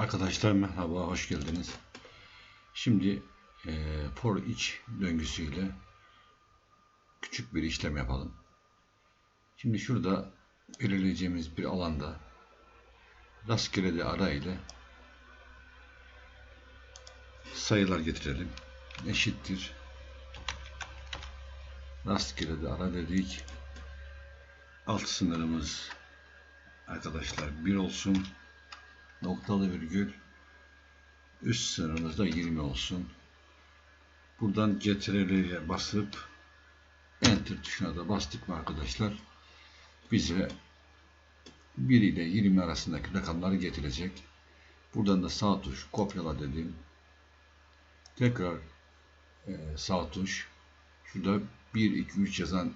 Arkadaşlar merhaba, hoş geldiniz. Şimdi e, for each döngüsüyle küçük bir işlem yapalım. Şimdi şurada belirleyeceğimiz bir alanda rastgele de ara ile sayılar getirelim. Eşittir. Rastgele de ara dedik. Alt sınırımız arkadaşlar 1 olsun noktalı virgül üst sınırımızda 20 olsun. Buradan CTRL'ye basıp Enter tuşuna da bastık mı arkadaşlar bize 1 ile 20 arasındaki rakamları getirecek. Buradan da sağ tuş kopyala dedim. Tekrar e, sağ tuş şurada 1 2 3 yazan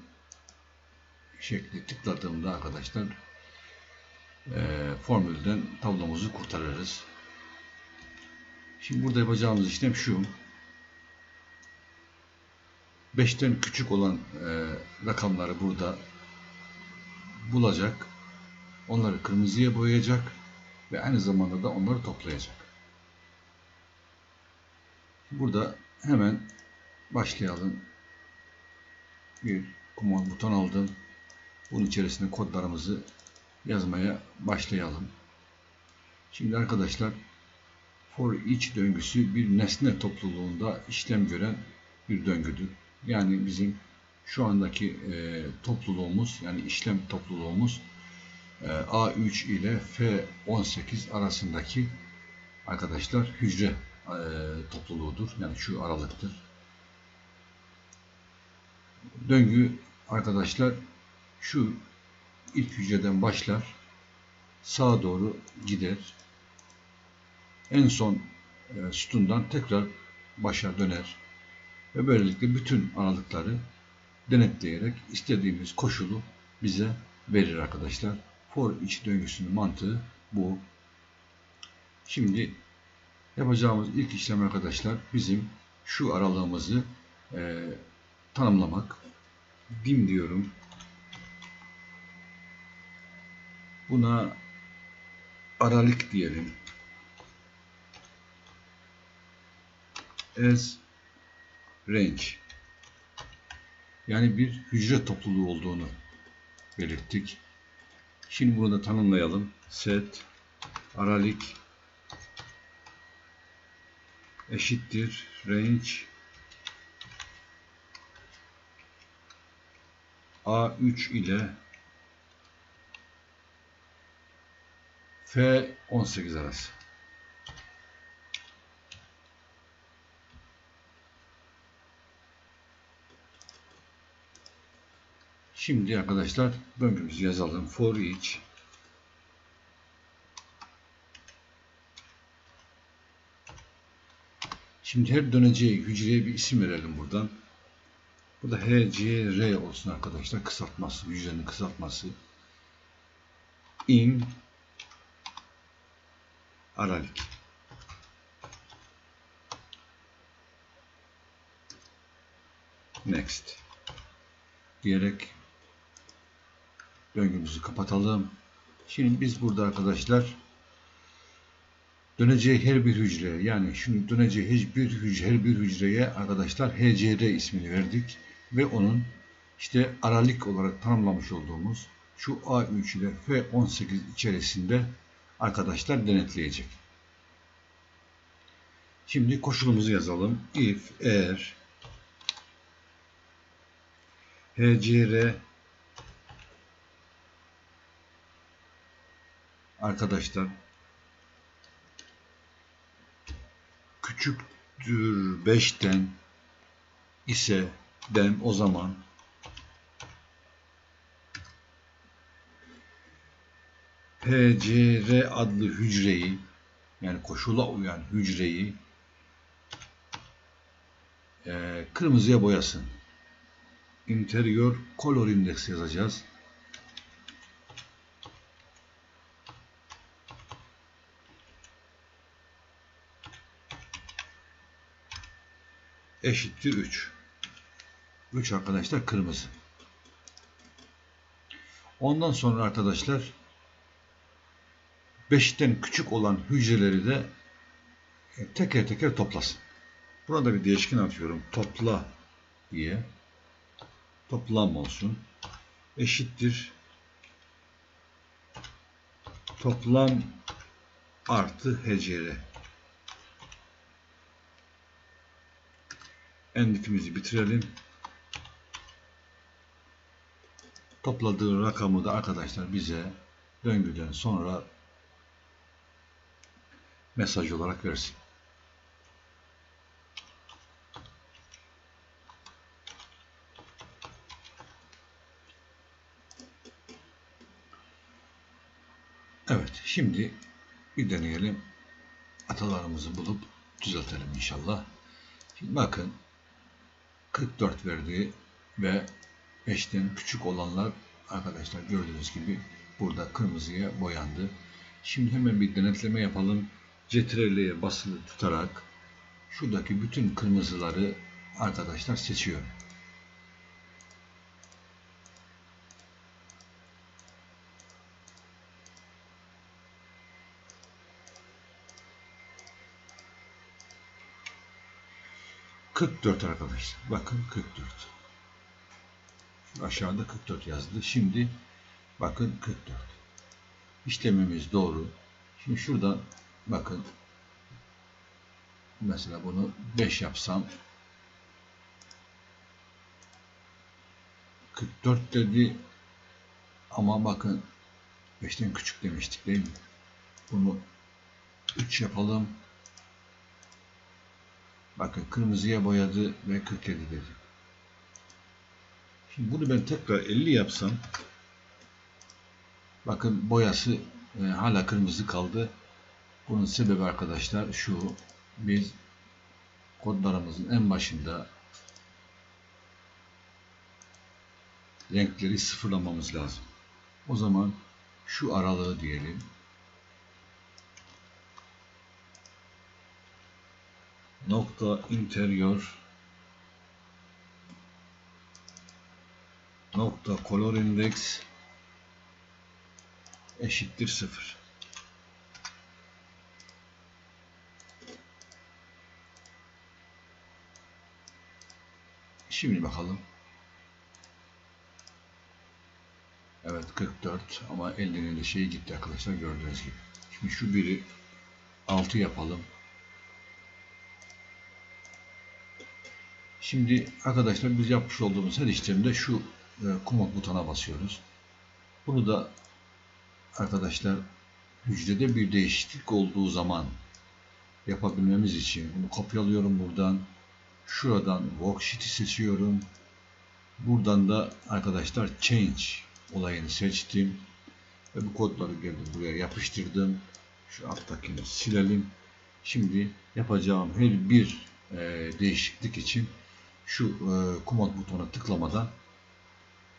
şekli tıkladığımda arkadaşlar e, formülden tablomuzu kurtarırız. Şimdi burada yapacağımız işlem şu. 5'ten küçük olan e, rakamları burada bulacak. Onları kırmızıya boyayacak ve aynı zamanda da onları toplayacak. Burada hemen başlayalım. Bir command buton aldım. Bunun içerisine kodlarımızı yazmaya başlayalım. Şimdi arkadaşlar for each döngüsü bir nesne topluluğunda işlem gören bir döngüdür. Yani bizim şu andaki e, topluluğumuz yani işlem topluluğumuz e, A3 ile F18 arasındaki arkadaşlar hücre e, topluluğudur. Yani şu aralıktır. Döngü arkadaşlar şu ilk hücreden başlar, sağa doğru gider. En son e, sütundan tekrar başa döner ve böylelikle bütün aralıkları denetleyerek istediğimiz koşulu bize verir arkadaşlar. For each döngüsünün mantığı bu. Şimdi yapacağımız ilk işlem arkadaşlar bizim şu aralığımızı e, tanımlamak. Dim diyorum. Buna aralık diyelim. As range. Yani bir hücre topluluğu olduğunu belirttik. Şimdi bunu da tanımlayalım. Set aralık eşittir range A3 ile F18 arası. Şimdi arkadaşlar döngümüzü yazalım. For each Şimdi her döneceği hücreye bir isim verelim buradan. Bu da HCR olsun arkadaşlar. Kısaltması, hücrenin kısaltması. In aralık. Next. Diyerek döngümüzü kapatalım. Şimdi biz burada arkadaşlar döneceği her bir hücreye yani şunu döneceği hiçbir hücre, her bir hücreye arkadaşlar HCR ismini verdik ve onun işte aralık olarak tanımlamış olduğumuz şu A3 ile F18 içerisinde arkadaşlar denetleyecek. Şimdi koşulumuzu yazalım. If, eğer HCR arkadaşlar küçüktür 5'ten ise ben o zaman PCR adlı hücreyi yani koşula uyan hücreyi e, kırmızıya boyasın. Interior Color Index yazacağız. eşittir 3. 3 arkadaşlar kırmızı. Ondan sonra arkadaşlar 5'ten küçük olan hücreleri de e, teker teker toplasın. Burada bir değişken atıyorum. Topla diye. Toplam olsun. Eşittir. Toplam artı hecere. Endikimizi bitirelim. Topladığı rakamı da arkadaşlar bize döngüden sonra mesaj olarak versin. Evet, şimdi bir deneyelim. Atalarımızı bulup düzeltelim inşallah. Şimdi bakın 44 verdi ve 5'ten küçük olanlar arkadaşlar gördüğünüz gibi burada kırmızıya boyandı. Şimdi hemen bir denetleme yapalım. Ctrl'ye basılı tutarak şuradaki bütün kırmızıları arkadaşlar seçiyorum. ...44 arkadaşlar. Bakın 44. Şu aşağıda 44 yazdı. Şimdi bakın 44. İşlemimiz doğru. Şimdi şuradan bakın mesela bunu 5 yapsam 44 dedi ama bakın 5'ten küçük demiştik değil mi? Bunu 3 yapalım. Bakın kırmızıya boyadı ve 47 dedi. Şimdi bunu ben tekrar 50 yapsam bakın boyası e, hala kırmızı kaldı. Bunun sebebi arkadaşlar şu biz kodlarımızın en başında renkleri sıfırlamamız lazım. O zaman şu aralığı diyelim. Nokta interior nokta color index eşittir sıfır. Şimdi bakalım. Evet 44 ama 50'nin de şeyi gitti arkadaşlar gördüğünüz gibi. Şimdi şu biri 6 yapalım. Şimdi arkadaşlar biz yapmış olduğumuz her işlemde şu e, komut butona basıyoruz. Bunu da arkadaşlar hücrede bir değişiklik olduğu zaman yapabilmemiz için bunu kopyalıyorum buradan. Şuradan worksheet'i seçiyorum. Buradan da arkadaşlar change olayını seçtim. Ve bu kodları geldim buraya yapıştırdım. Şu alttakini silelim. Şimdi yapacağım her bir e, değişiklik için şu e, komut butonuna tıklamadan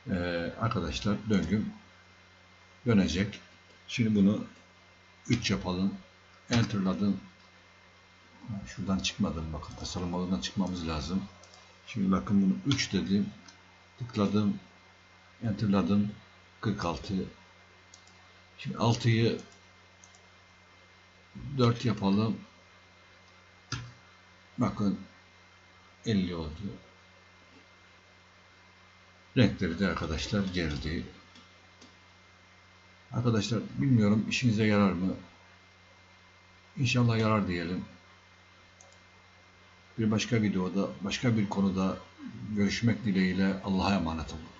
e, arkadaşlar döngüm dönecek. Şimdi bunu 3 yapalım. Enter'ladım. Şuradan çıkmadım. Bakın tasarım alanından çıkmamız lazım. Şimdi bakın bunu 3 dedim. Tıkladım. Enter'ladım. 46. Şimdi 6'yı 4 yapalım. Bakın 50 oldu. Renkleri de arkadaşlar geldi. Arkadaşlar bilmiyorum işinize yarar mı? İnşallah yarar diyelim. Bir başka videoda, başka bir konuda görüşmek dileğiyle Allah'a emanet olun.